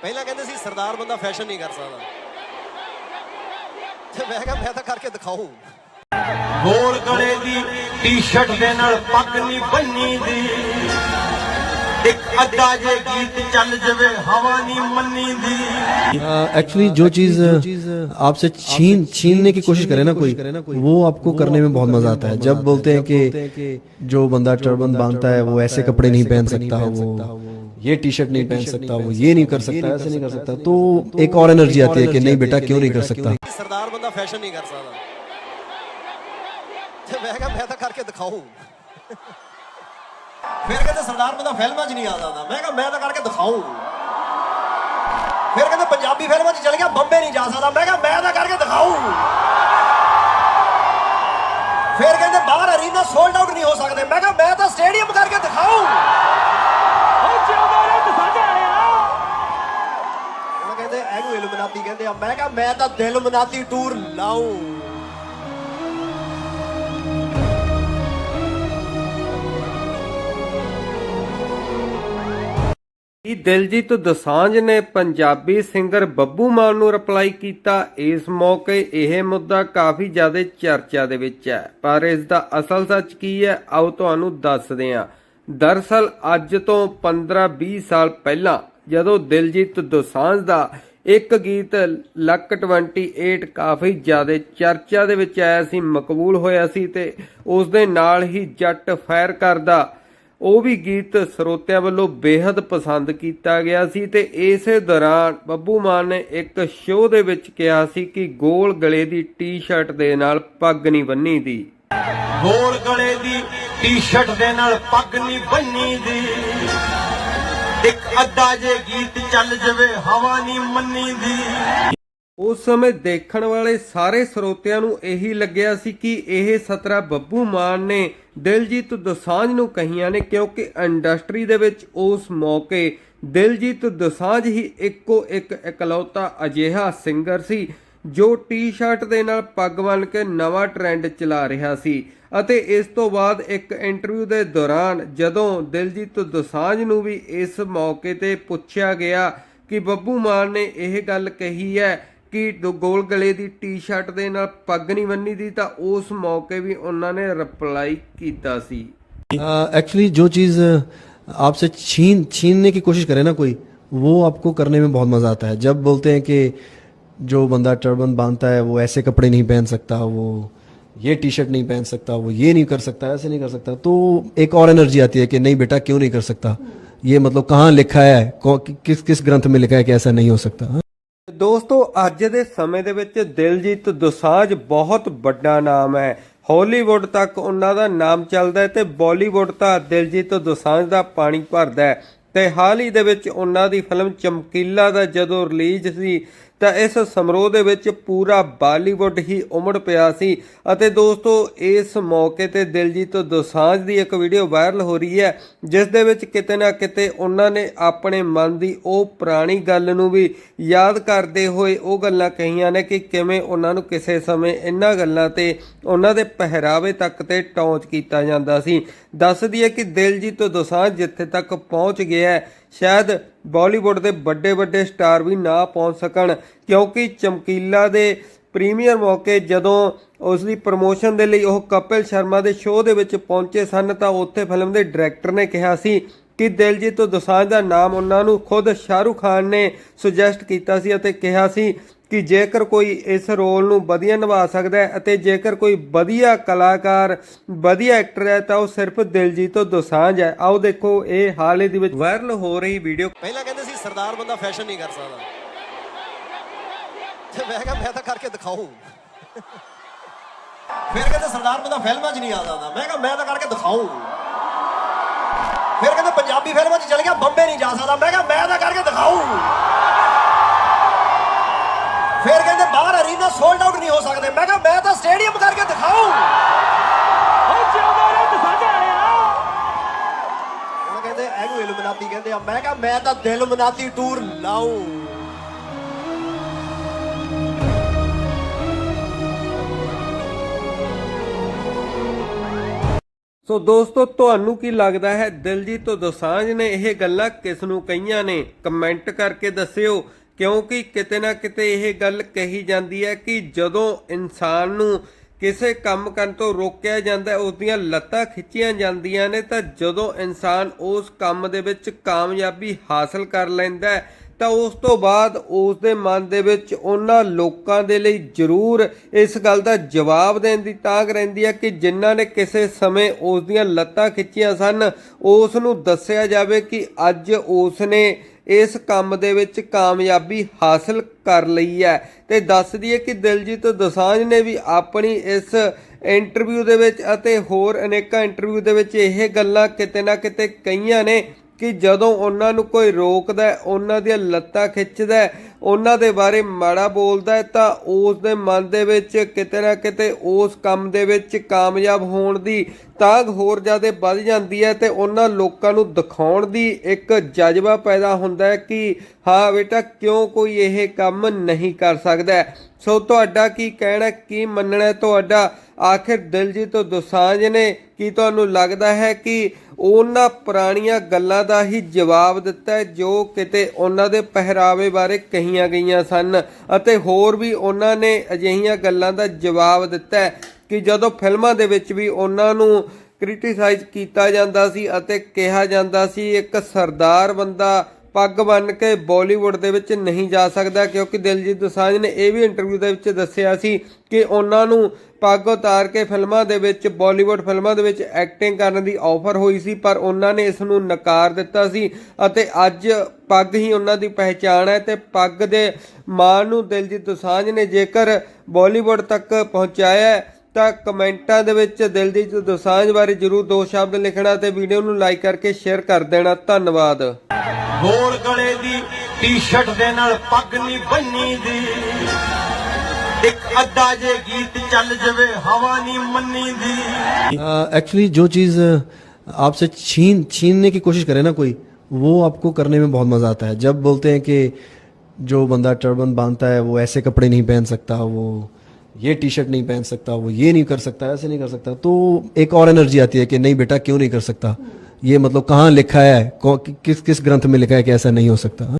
ਪਹਿਲਾਂ ਕਹਿੰਦੇ ਸੀ ਸਰਦਾਰ ਬੰਦਾ ਫੈਸ਼ਨ ਨਹੀਂ ਕਰ ਸਕਦਾ ਤੇ ਮੈਂ ਕਿਹਾ ਮੈਂ ਤਾਂ ਕਰਕੇ ਦਿਖਾਉਂ ਗੋਲ ਗਲੇ ਦੀ ਟੀ-ਸ਼ਰਟ ਦੇ ਨਾਲ ਪੱਗ ਨਹੀਂ ਬੰਨੀ ਦੀ ਇੱਕ ਅੱਧਾ ਜੇ ਗੀਤ ਚੱਲ ਜਵੇ ਹਵਾ ਨਹੀਂ ਮੰਨੀ ਦੀ एक्चुअली जो चीज आपसे छीन छीनने की कोशिश करे ना कोई वो आपको करने में बहुत मजा आता है जब बोलते हैं कि जो बंदा टर्बन बांधता है वो ऐसे कपड़े नहीं पहन सकता वो ये टी शर्ट नहीं पहन सकता वो ये नहीं कर सकता ऐसे नहीं कर सकता तो एक और एनर्जी आती है कि नहीं बेटा क्यों नहीं कर सकता ਸਰਦਾਰ ਬੰਦਾ ਫੈਸ਼ਨ ਨਹੀਂ ਕਰ ਸਕਦਾ ਤੇ ਮੈਂ ਕਿਹਾ ਮੈਂ ਤਾਂ ਕਰਕੇ ਦਿਖਾਉਂ ਫਿਰ ਕਹਿੰਦੇ ਸਰਦਾਰ ਬੰਦਾ ਫਿਲਮਾਂ 'ਚ ਨਹੀਂ ਆ ਸਕਦਾ ਮੈਂ ਕਿਹਾ ਮੈਂ ਤਾਂ ਕਰਕੇ ਦਿਖਾਉਂ ਫਿਰ ਕਹਿੰਦੇ ਪੰਜਾਬੀ ਫਿਲਮਾਂ 'ਚ ਚਲ ਗਿਆ ਬੰਬੇ ਨਹੀਂ ਜਾ ਸਕਦਾ ਮੈਂ ਕਿਹਾ ਮੈਂ ਤਾਂ ਕਰਕੇ ਦਿਖਾਉਂ ਫਿਰ ਕਹਿੰਦੇ ਬਾਹਰ ਅਰੀਨਾ ਸੋਲਡ ਆਊਟ ਨਹੀਂ ਹੋ ਸਕਦੇ ਮੈਂ ਕਿਹਾ ਮੈਂ ਤਾਂ ਸਟੇਡੀਅਮ ਕਰਕੇ ਦਿਖਾਉਂ ਇਲੂਮੀਨਾਤੀ ਮੈਂ ਕਿਹਾ, ਮੈਂ ਤਾਂ ਦਿਲ ਮਨਾਤੀ ਟੂਰ ਲਾਉਂ ਕੀ ਦਿਲਜੀਤ ਦੋਸਾਂਝ ਨੇ ਪੰਜਾਬੀ ਸਿੰਗਰ ਬੱਬੂ ਮਾਨ ਨੂੰ ਰਿਪਲਾਈ ਕੀਤਾ। ਇਸ ਮੌਕੇ ਇਹ ਮੁੱਦਾ ਕਾਫੀ ਜ਼ਿਆਦਾ ਚਰਚਾ ਦੇ ਵਿੱਚ ਹੈ। ਪਰ ਇਸ ਦਾ ਅਸਲ ਸੱਚ ਕੀ ਹੈ, ਆਓ ਤੁਹਾਨੂੰ ਦੱਸਦੇ ਹਾਂ ਦਰਸਲ, ਅੱਜ ਤੋਂ 15-20 ਸਾਲ ਪਹਿਲਾਂ ਜਦੋਂ ਦਿਲਜੀਤ ਦੋਸਾਂਝ ਦਾ ਇੱਕ ਗੀਤ ਲੱਕ 28 ਕਾਫੀ ਜ਼ਿਆਦਾ ਚਰਚਾ ਦੇ ਵਿੱਚ ਆਇਆ ਸੀ, ਮਕਬੂਲ ਹੋਇਆ ਸੀ ਤੇ ਉਸ ਦੇ ਨਾਲ ਹੀ ਜੱਟ ਫਾਇਰ ਕਰਦਾ। ਉਹ ਵੀ ਗੀਤ ਸਰੋਤਿਆਂ ਵੱਲੋਂ ਬੇहद ਪਸੰਦ ਕੀਤਾ ਗਿਆ ਸੀ ਤੇ ਇਸੇ ਦੌਰਾਨ ਬੱਬੂ ਮਾਨ ਨੇ ਇੱਕ ਸ਼ੋਅ ਦੇ ਵਿੱਚ ਕਿਹਾ ਸੀ ਕਿ ਗੋਲ ਗਲੇ ਦੀ ਟੀ-ਸ਼ਰਟ ਦੇ ਨਾਲ ਪੱਗ ਨਹੀਂ ਬੰਨੀ ਦੀ ਗੋਲ ਗਲੇ ਦੀ ਟੀ-ਸ਼ਰਟ ਦੇ ਨਾਲ ਪੱਗ ਨਹੀਂ ਬੰਨੀ ਦੀ ਇੱਕ ਅੱਧਾ ਜੇ ਗੀਤ ਚੱਲ ਜਵੇ, ਹਵਾ ਨਹੀਂ ਮੰਨੀ ਦੀ ਉਸ ਸਮੇਂ ਦੇਖਣ ਵਾਲੇ ਸਾਰੇ ਸਰੋਤਿਆਂ ਨੂੰ ਇਹੀ ਲੱਗਿਆ ਸੀ ਕਿ ਇਹ ਸਤਰਾ ਬੱਬੂ ਮਾਨ ਨੇ ਦਿਲਜੀਤ ਦੋਸਾਂਝ ਨੂੰ ਕਹੀਆਂ ਨੇ, ਕਿਉਂਕਿ ਇੰਡਸਟਰੀ ਦੇ ਵਿੱਚ ਉਸ ਮੌਕੇ ਦਿਲਜੀਤ ਦੋਸਾਂਝ ਹੀ ਇੱਕੋ ਇੱਕ ਇਕਲੌਤਾ ਅਜਿਹਾ ਸਿੰਗਰ ਸੀ। ਜੋ ਟੀ-ਸ਼ਰਟ ਦੇ ਨਾਲ ਪੱਗ ਬੰਨ੍ਹ ਕੇ ਨਵਾਂ ਟ੍ਰੈਂਡ ਚਲਾ ਰਿਹਾ ਸੀ ਅਤੇ ਇਸ ਤੋਂ ਬਾਅਦ ਇੱਕ ਇੰਟਰਵਿਊ ਦੇ ਦੌਰਾਨ ਜਦੋਂ ਦਿਲਜੀਤ ਦੋਸਾਂਝ ਨੂੰ ਵੀ ਇਸ ਮੌਕੇ ਤੇ ਪੁੱਛਿਆ ਗਿਆ ਕਿ ਬੱਬੂ ਮਾਨ ਨੇ ਇਹ ਗੱਲ ਕਹੀ ਹੈ ਕਿ ਦ- ਗੋਲ ਗਲੇ ਦੀ ਟੀ-ਸ਼ਰਟ ਦੇ ਨਾਲ ਪੱਗ ਨਹੀਂ ਬੰਨੀ ਦੀ ਤਾਂ ਉਸ ਮੌਕੇ ਵੀ ਉਹਨਾਂ ਨੇ ਰਿਪਲਾਈ ਕੀਤਾ ਸੀ एक्चुअली जो चीज आपसे छीन छीनने की कोशिश करे ना कोई वो आपको करने में बहुत मजा आता है जब बोलते हैं कि जो बंदा टर्बन बांधता है वो ऐसे कपड़े नहीं पहन सकता वो ये टी शर्ट नहीं पहन सकता वो ये नहीं कर सकता ऐसे नहीं कर सकता तो एक और एनर्जी आती है कि नहीं बेटा क्यों नहीं कर सकता ये मतलब कहाँ लिखा है कौ- कि- किस किस ग्रंथ में लिखा है कि ऐसा नहीं हो सकता हाँ? ਦੋਸਤੋ ਅੱਜ ਦੇ ਸਮੇਂ ਦੇ ਵਿੱਚ ਦਿਲਜੀਤ ਦੋਸਾਂਝ ਬਹੁਤ ਵੱਡਾ ਨਾਮ ਹੈ ਹਾਲੀਵੁੱਡ ਤੱਕ ਉਹਨਾਂ ਦਾ ਨਾਮ ਚੱਲਦਾ ਹੈ ਤੇ ਬਾਲੀਵੁੱਡ ਤਾਂ ਦਿਲਜੀਤ ਦੋਸਾਂਝ ਦਾ ਪਾਣੀ ਭਰਦਾ ਹੈ ਤੇ ਹਾਲ ਹੀ ਦੇ ਵਿੱਚ ਉਹਨਾਂ ਦੀ ਫਿਲਮ ਚਮਕੀਲਾ ਦਾ ਜਦੋਂ ਰਿਲੀਜ਼ ਸੀ ਤਾਂ ਇਸ ਸਮਾਰੋਹ ਦੇ ਵਿੱਚ ਪੂਰਾ ਬਾਲੀਵੁੱਡ ਹੀ ਉਮੜ ਪਿਆ ਸੀ। ਅਤੇ ਦੋਸਤੋ, ਇਸ ਮੌਕੇ ਤੇ ਦਿਲਜੀਤ ਦੋਸਾਂਝ ਦੀ ਇੱਕ ਵੀਡੀਓ ਵਾਇਰਲ ਹੋ ਰਹੀ ਹੈ, ਜਿਸ ਦੇ ਵਿੱਚ ਕਿਤੇ ਨਾ ਕਿਤੇ ਉਹਨਾਂ ਨੇ ਆਪਣੇ ਮਨ ਦੀ ਉਹ ਪੁਰਾਣੀ ਗੱਲ ਨੂੰ ਵੀ ਯਾਦ ਕਰਦੇ ਹੋਏ ਉਹ ਗੱਲਾਂ ਕਹੀਆਂ ਨੇ ਕਿ ਕਿਵੇਂ ਉਹਨਾਂ ਨੂੰ ਕਿਸੇ ਸਮੇਂ ਇਹਨਾਂ ਗੱਲਾਂ ਤੇ, ਉਹਨਾਂ ਦੇ ਪਹਿਰਾਵੇ ਤੱਕ ਤੇ ਟੌਂਚ ਕੀਤਾ ਜਾਂਦਾ ਸੀ। ਦੱਸਦੀ ਹੈ ਕਿ ਦਿਲਜੀਤ ਦੋਸਾਂਝ ਜਿੱਥੇ ਤੱਕ ਪਹੁੰਚ ਗਿਆ ਹੈ ਸ਼ਾਇਦ ਬਾਲੀਵੁੱਡ ਦੇ ਵੱਡੇ ਵੱਡੇ ਸਟਾਰ ਵੀ ਨਾ ਪਹੁੰਚ ਸਕਣ, ਕਿਉਂਕਿ ਚਮਕੀਲਾ ਦੇ ਪ੍ਰੀਮੀਅਰ ਮੌਕੇ ਜਦੋਂ ਉਸ ਦੀ ਪ੍ਰਮੋਸ਼ਨ ਦੇ ਲਈ ਉਹ ਕਪਿਲ ਸ਼ਰਮਾ ਦੇ ਸ਼ੋਅ ਦੇ ਵਿੱਚ ਪਹੁੰਚੇ ਸਨ, ਤਾਂ ਉੱਥੇ ਫਿਲਮ ਦੇ ਡਾਇਰੈਕਟਰ ਨੇ ਕਿਹਾ ਸੀ ਕਿ ਦਿਲਜੀਤ ਦੋਸਾਂਝ ਦਾ ਨਾਮ ਉਹਨਾਂ ਨੂੰ ਖੁਦ ਸ਼ਾਹਰੁਖ ਖਾਨ ਨੇ ਸੁਜੈਸਟ ਕੀਤਾ ਸੀ ਅਤੇ ਕਿਹਾ ਸੀ ਕਿ ਜੇਕਰ ਕੋਈ ਇਸ ਰੋਲ ਨੂੰ ਵਧੀਆ ਨਿਭਾ ਸਕਦਾ ਹੈ ਅਤੇ ਜੇਕਰ ਕੋਈ ਵਧੀਆ ਕਲਾਕਾਰ, ਵਧੀਆ ਐਕਟਰ ਹੈ ਤਾਂ ਉਹ ਸਿਰਫ ਦਿਲਜੀਤ ਤੋਂ ਦੋਸਾਂਝ ਹੈ। ਆਓ ਦੇਖੋ, ਇਹ ਹਾਲ ਹੀ ਦੇ ਵਿੱਚ ਵਾਇਰਲ ਹੋ ਰਹੀ ਵੀਡੀਓ ਪਹਿਲਾਂ ਕਹਿੰਦੇ ਸੀ, ਸਰਦਾਰ ਬੰਦਾ ਫੈਸ਼ਨ ਨਹੀਂ ਕਰ ਸਕਦਾ। ਤੇ ਮੈਂ ਕਿਹਾ, ਮੈਂ ਤਾਂ ਕਰਕੇ ਦਿਖਾਉਂ ਫਿਰ ਕਹਿੰਦੇ, ਸਰਦਾਰ ਬੰਦਾ ਫਿਲਮਾਂ 'ਚ ਨਹੀਂ ਆ ਸਕਦਾ। ਮੈਂ ਕਿਹਾ, ਮੈਂ ਤਾਂ ਕਰਕੇ ਦਿਖਾਉਂ ਫਿਰ ਕਹਿੰਦੇ, ਪੰਜਾਬੀ ਫਿਲਮਾਂ 'ਚ ਚਲ ਗਿਆ, ਬੰਬੇ ਨਹੀਂ ਜਾ ਸਕਦਾ। ਮੈਂ ਕਿਹਾ ਅਰੀਨਾ ਸੋਲਡ ਆਊਟ ਨਹੀਂ ਹੋ ਸਕਦੇ। ਮੈਂ ਕਿਹਾ ਮੈਂ ਤਾਂ ਸਟੇਡੀਅਮ ਕਰਕੇ ਦਿਖਾਉਂ ਉਹ ਕਹਿੰਦੇ ਇਹਨੂੰ ਇਲੂਮੀਨਾਤੀ ਕਹਿੰਦੇ ਆ। ਮੈਂ ਕਿਹਾ ਮੈਂ ਤਾਂ ਦਿਲ ਮਨਾਤੀ ਟੂਰ ਲਾਉਂ ਸੋ ਦੋਸਤੋ ਤੁਹਾਨੂੰ ਕੀ ਲੱਗਦਾ ਹੈ? ਦਿਲਜੀਤ ਦੋਸਾਂਝ ਨੇ ਇਹ ਗੱਲਾਂ ਕਿਸ ਨੂੰ ਕਹੀਆਂ ਨੇ? ਕਮੈਂਟ ਕਰਕੇ ਦੱਸਿਓ। ਕਿਉਂਕਿ ਕਿਤੇ ਨਾ ਕਿਤੇ ਇਹ ਗੱਲ ਕਹੀ ਜਾਂਦੀ ਹੈ ਕਿ ਜਦੋਂ ਇਨਸਾਨ ਨੂੰ ਕਿਸੇ ਕੰਮ ਕਰਨ ਤੋਂ ਰੋਕਿਆ ਜਾਂਦਾ ਉਸ ਦੀਆਂ ਲੱਤਾਂ ਖਿੱਚੀਆਂ ਜਾਂਦੀਆਂ ਨੇ, ਤਾਂ ਜਦੋਂ ਇਨਸਾਨ ਉਸ ਕੰਮ ਦੇ ਵਿੱਚ ਕਾਮਯਾਬੀ ਹਾਸਲ ਕਰ ਲੈਂਦਾ ਤਾਂ ਉਸ ਤੋਂ ਬਾਅਦ ਉਸ ਦੇ ਮਨ ਦੇ ਵਿੱਚ ਉਹਨਾਂ ਲੋਕਾਂ ਦੇ ਲਈ ਜ਼ਰੂਰ ਇਸ ਗੱਲ ਦਾ ਜਵਾਬ ਦੇਣ ਦੀ ਤਾਂਗ ਰਹਿੰਦੀ ਹੈ ਕਿ ਜਿਨ੍ਹਾਂ ਨੇ ਕਿਸੇ ਸਮੇਂ ਉਸ ਦੀਆਂ ਲੱਤਾਂ ਖਿੱਚੀਆਂ ਸਨ, ਉਸ ਨੂੰ ਦੱਸਿਆ ਜਾਵੇ ਕਿ ਅੱਜ ਉਸ ਨੇ ਇਸ ਕੰਮ ਦੇ ਵਿੱਚ ਕਾਮਯਾਬੀ ਹਾਸਲ ਕਰ ਲਈ ਹੈ। ਤੇ ਦੱਸ ਦਈਏ ਕਿ ਦਿਲਜੀਤ ਦੋਸਾਂਝ ਨੇ ਵੀ ਆਪਣੀ ਇਸ ਇੰਟਰਵਿਊ ਦੇ ਵਿੱਚ ਅਤੇ ਹੋਰ ਅਨੇਕਾਂ ਇੰਟਰਵਿਊ ਦੇ ਵਿੱਚ ਇਹ ਗੱਲਾਂ ਕਿਤੇ ਨਾ ਕਿਤੇ ਕਹੀਆਂ ਨੇ। ਕਿ ਜਦੋਂ ਉਹਨਾਂ ਨੂੰ ਕੋਈ ਰੋਕਦਾ ਹੈ, ਉਹਨਾਂ ਦੀਆਂ ਲੱਤਾਂ ਖਿੱਚਦਾ ਹੈ, ਉਹਨਾਂ ਦੇ ਬਾਰੇ ਮਾੜਾ ਬੋਲਦਾ ਹੈ ਤਾਂ ਉਸ ਦੇ ਮਨ ਦੇ ਵਿੱਚ ਕਿਤੇ ਨਾ ਕਿਤੇ ਉਸ ਕੰਮ ਦੇ ਵਿੱਚ ਕਾਮਯਾਬ ਹੋਣ ਦੀ ਤਾਂਗ ਹੋਰ ਜ਼ਿਆਦਾ ਵੱਧ ਜਾਂਦੀ ਹੈ ਤੇ ਉਹਨਾਂ ਲੋਕਾਂ ਨੂੰ ਦਿਖਾਉਣ ਦੀ ਇੱਕ ਜਜ਼ਬਾ ਪੈਦਾ ਹੁੰਦਾ ਹੈ ਕਿ ਹਾਂ ਬੇਟਾ ਕਿਉਂ ਕੋਈ ਇਹ ਕੰਮ ਨਹੀਂ ਕਰ ਸਕਦਾ ਸੋ ਤੁਹਾਡਾ ਕੀ ਕਹਿਣਾ ਕੀ ਮੰਨਣਾ ਤੁਹਾਡਾ ਆਖਿਰ ਦਿਲਜੀਤ ਦੋਸਾਂਝ ਨੇ ਕੀ ਤੁਹਾਨੂੰ ਲੱਗਦਾ ਹੈ ਕਿ ਉਹਨਾਂ ਪੁਰਾਣੀਆਂ ਗੱਲਾਂ ਦਾ ਹੀ ਜਵਾਬ ਦਿੱਤਾ ਹੈ, ਜੋ ਕਿਤੇ ਉਹਨਾਂ ਦੇ ਪਹਿਰਾਵੇ ਬਾਰੇ ਕਹੀਆਂ ਗਈਆਂ ਸਨ। ਅਤੇ ਹੋਰ ਵੀ ਉਹਨਾਂ ਨੇ ਅਜਿਹੀਆਂ ਗੱਲਾਂ ਦਾ ਜਵਾਬ ਦਿੱਤਾ ਕਿ ਜਦੋਂ ਫਿਲਮਾਂ ਦੇ ਵਿੱਚ ਵੀ ਉਹਨਾਂ ਨੂੰ ਕ੍ਰਿਟਿਸਾਈਜ਼ ਕੀਤਾ ਜਾਂਦਾ ਸੀ ਅਤੇ ਕਿਹਾ ਜਾਂਦਾ ਸੀ, ਇੱਕ ਸਰਦਾਰ ਬੰਦਾ ਪੱਗ ਬੰਨ ਕੇ ਬਾਲੀਵੁੱਡ ਦੇ ਵਿੱਚ ਨਹੀਂ ਜਾ ਸਕਦਾ, ਕਿਉਂਕਿ ਦਿਲਜੀਤ ਦੋਸਾਂਝ ਨੇ ਇਹ ਵੀ ਇੰਟਰਵਿਊ ਦੇ ਵਿੱਚ ਦੱਸਿਆ ਸੀ ਕਿ ਉਹਨਾਂ ਨੂੰ ਪੱਗ ਉਤਾਰ ਕੇ ਫਿਲਮਾਂ ਦੇ ਵਿੱਚ, ਬਾਲੀਵੁੱਡ ਫਿਲਮਾਂ ਦੇ ਵਿੱਚ ਐਕਟਿੰਗ ਕਰਨ ਦੀ ਆਫਰ ਹੋਈ ਸੀ, ਪਰ ਉਹਨਾਂ ਨੇ ਇਸ ਨੂੰ ਨਕਾਰ ਦਿੱਤਾ ਸੀ ਅਤੇ ਅੱਜ ਪੱਗ ਹੀ ਉਹਨਾਂ ਦੀ ਪਹਿਚਾਣ ਹੈ ਤੇ ਪੱਗ ਦੇ ਮਾਣ ਨੂੰ ਦਿਲਜੀਤ ਦੋਸਾਂਝ ਨੇ ਜੇਕਰ ਬਾਲੀਵੁੱਡ ਤੱਕ ਪਹੁੰਚਾਇਆ ਤਾਂ ਕਮੈਂਟਾਂ ਦੇ ਵਿੱਚ ਦਿਲਜੀਤ ਦੋਸਾਂਝ ਬਾਰੇ ਜਰੂਰ ਦੋ ਸ਼ਬਦ ਲਿਖਣਾ ਤੇ ਵੀਡੀਓ ਨੂੰ ਲਾਈਕ ਕਰਕੇ ਸ਼ੇਅਰ ਕਰ ਦੇਣਾ ਧੰਨਵਾਦ ਗੋਲ ਗਲੇ ਦੀ ਟੀ-ਸ਼ਰਟ ਦੇ ਨਾਲ ਪੱਗ ਨਹੀਂ ਬੰਨੀ ਦੀ ਇੱਕ ਅੱਧਾ ਜੇ ਗੀਤ ਚੱਲ ਜਵੇ ਹਵਾ ਨਹੀਂ ਮੰਨੀ ਦੀ एक्चुअली जो चीज़ आपसे छीन छीनने की कोशिश करे ना कोई वो आपको करने में बहुत मज़ा आता है जब बोलते हैं कि जो बंदा टर्बन बांधता है वो ऐसे कपड़े नहीं पहन सकता वो ये टी शर्ट नहीं पहन सकता वो ये नहीं कर सकता ऐसे नहीं कर सकता तो एक और एनर्जी आती है कि नहीं बेटा क्यों नहीं कर सकता ये मतलब कहाँ लिखा है कौ- किस किस ग्रंथ में लिखा है कि ऐसा नहीं हो सकता